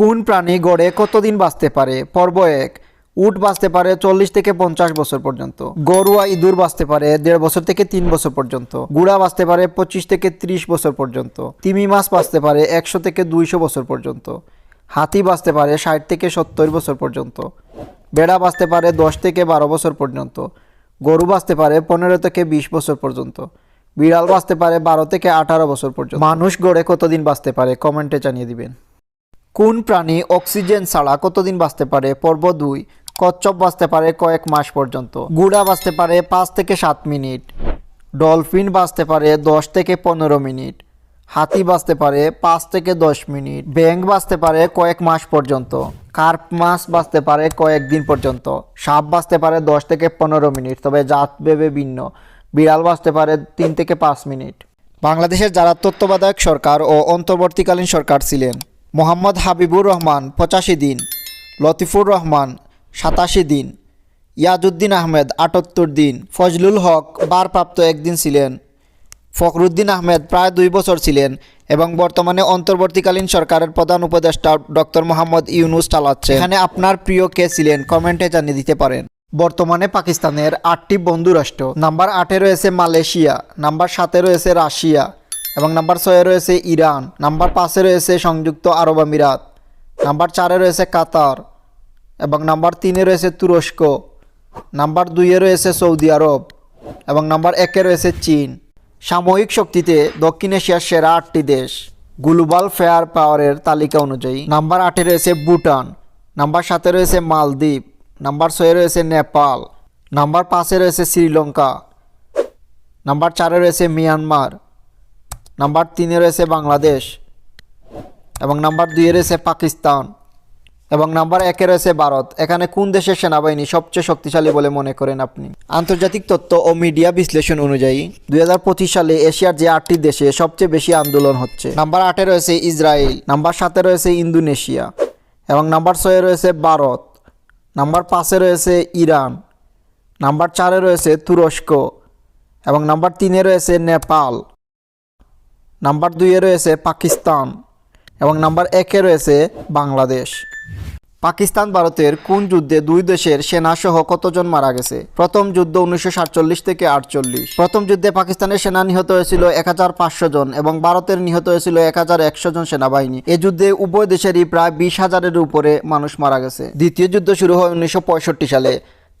কোন প্রাণী গড়ে কতদিন বাঁচতে পারে? পর্ব এক, উট বাঁচতে পারে চল্লিশ থেকে পঞ্চাশ বছর পর্যন্ত। গরুয়া ইঁদুর বাঁচতে পারে দেড় বছর থেকে তিন বছর পর্যন্ত। গুড়া বাঁচতে পারে পঁচিশ থেকে ত্রিশ বছর পর্যন্ত। তিমি মাছ বাঁচতে পারে একশো থেকে দুইশো বছর পর্যন্ত। হাতি বাঁচতে পারে ষাট থেকে সত্তর বছর পর্যন্ত। বেড়া বাঁচতে পারে দশ থেকে বারো বছর পর্যন্ত। গরু বাঁচতে পারে পনেরো থেকে বিশ বছর পর্যন্ত। বিড়াল বাঁচতে পারে বারো থেকে আঠারো বছর পর্যন্ত। মানুষ গড়ে কতদিন বাঁচতে পারে? কমেন্টে জানিয়ে দিবেন। কোন প্রাণী অক্সিজেন ছাড়া কতদিন বাঁচতে পারে? পর্ব দুই, কচ্ছপ বাঁচতে পারে কয়েক মাস পর্যন্ত। গুড়া বাঁচতে পারে পাঁচ থেকে সাত মিনিট। ডলফিন বাঁচতে পারে দশ থেকে পনেরো মিনিট। হাতি বাঁচতে পারে পাঁচ থেকে দশ মিনিট। ব্যাং বাঁচতে পারে কয়েক মাস পর্যন্ত। কার্প মাছ বাঁচতে পারে কয়েকদিন পর্যন্ত। সাপ বাঁচতে পারে দশ থেকে পনেরো মিনিট, তবে জাত ভেবে ভিন্ন। বিড়াল বাঁচতে পারে তিন থেকে পাঁচ মিনিট। বাংলাদেশের যারা তত্ত্বাবধায়ক সরকার ও অন্তর্বর্তীকালীন সরকার ছিলেন মোহাম্মদ হাবিবুর রহমান পঁচাশি দিন, লতিফুর রহমান সাতাশি দিন, ইয়াজউদ্দিন আহমেদ আটাত্তর দিন, ফজলুল হক বারপ্রাপ্ত একদিন ছিলেন, ফখরুদ্দিন আহমেদ প্রায় দুই বছর ছিলেন এবং বর্তমানে অন্তর্বর্তীকালীন সরকারের প্রধান উপদেষ্টা ডক্টর মোহাম্মদ ইউনুস চালাচ্ছে। এখানে আপনার প্রিয় কে ছিলেন কমেন্টে জানিয়ে দিতে পারেন। বর্তমানে পাকিস্তানের আটটি বন্ধু রাষ্ট্র নাম্বার আটে রয়েছে মালয়েশিয়া, নাম্বার সাতে রয়েছে রাশিয়া এবং নাম্বার ছয়ে রয়েছে ইরান, নাম্বার পাঁচে রয়েছে সংযুক্ত আরব আমিরাত, নাম্বার চারে রয়েছে কাতার এবং নাম্বার তিনে রয়েছে তুরস্ক, নাম্বার দুইয়ে রয়েছে সৌদি আরব এবং নাম্বার একে রয়েছে চীন। সাময়িক শক্তিতে দক্ষিণ এশিয়ার সেরা আটটি দেশ, গ্লোবাল ফেয়ার পাওয়ারের তালিকা অনুযায়ী। নাম্বার আটে রয়েছে ভুটান, নাম্বার সাতে রয়েছে মালদ্বীপ, নাম্বার ছয়ে রয়েছে নেপাল, নাম্বার পাঁচে রয়েছে শ্রীলঙ্কা, নাম্বার চারে রয়েছে মিয়ানমার নাম্বার তিনে রয়েছে বাংলাদেশ এবং নাম্বার দুইয়ে রয়েছে পাকিস্তান এবং নাম্বার একে রয়েছে ভারত। এখানে কোন দেশের সেনাবাহিনী সবচেয়ে শক্তিশালী বলে মনে করেন আপনি? আন্তর্জাতিক তথ্য ও মিডিয়া বিশ্লেষণ অনুযায়ী দু হাজার পঁচিশ সালে এশিয়ার যে আটটি দেশে সবচেয়ে বেশি আন্দোলন হচ্ছে। নাম্বার আটে রয়েছে ইসরায়েল, নাম্বার সাতে রয়েছে ইন্দোনেশিয়া এবং নাম্বার ছয়ে রয়েছে ভারত, নাম্বার পাঁচে রয়েছে ইরান, নাম্বার চারে রয়েছে তুরস্ক এবং নাম্বার তিনে রয়েছে নেপাল। নাম্বার দুইয়ে রয়েছে পাকিস্তান এবং নাম্বার একে রয়েছে বাংলাদেশ। পাকিস্তান ভারতের কোন যুদ্ধে দুই দেশের সেনাসহ কতজন মারা গেছে? প্রথম যুদ্ধ উনিশশো সাতচল্লিশ থেকে আটচল্লিশ। প্রথম যুদ্ধে পাকিস্তানের সেনা নিহত হয়েছিল এক হাজার পাঁচশো জন এবং ভারতের নিহত হয়েছিল এক হাজার একশো জন সেনাবাহিনী। এ যুদ্ধে উভয় দেশেরই প্রায় বিশ হাজারের উপরে মানুষ মারা গেছে। দ্বিতীয় যুদ্ধ শুরু হয় উনিশশো পঁয়ষট্টি সালে।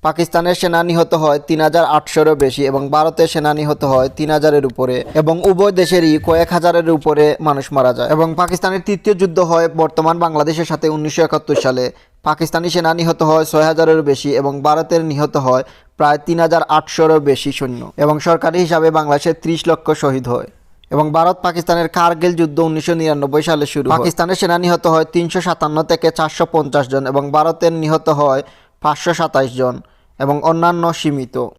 পাকিস্তানের সেনা নিহত হয় তিন হাজার আটশোরও বেশি এবং ভারতের সেনা নিহত হয় তিন হাজারের উপরে এবং উভয় দেশেরই কয়েক হাজারের উপরে মানুষ মারা যায়। এবং পাকিস্তানের তৃতীয় যুদ্ধ হয় বর্তমান বাংলাদেশের সাথে উনিশশো একাত্তর সালে। পাকিস্তানি সেনা নিহত হয় ছয় হাজারেরও বেশি এবং ভারতের নিহত হয় প্রায় তিন হাজার আটশোরও বেশি সৈন্য এবং সরকারি হিসাবে বাংলাদেশের ত্রিশ লক্ষ শহীদ হয়। এবং ভারত পাকিস্তানের কার্গিল যুদ্ধ উনিশশো নিরানব্বই সালে শুরু পাকিস্তানের সেনা নিহত হয় তিনশো সাতান্ন থেকে চারশো পঞ্চাশ জন এবং ভারতের নিহত হয় পাঁচশো সাতাইশ জন এবং অন্যান্য সীমিত।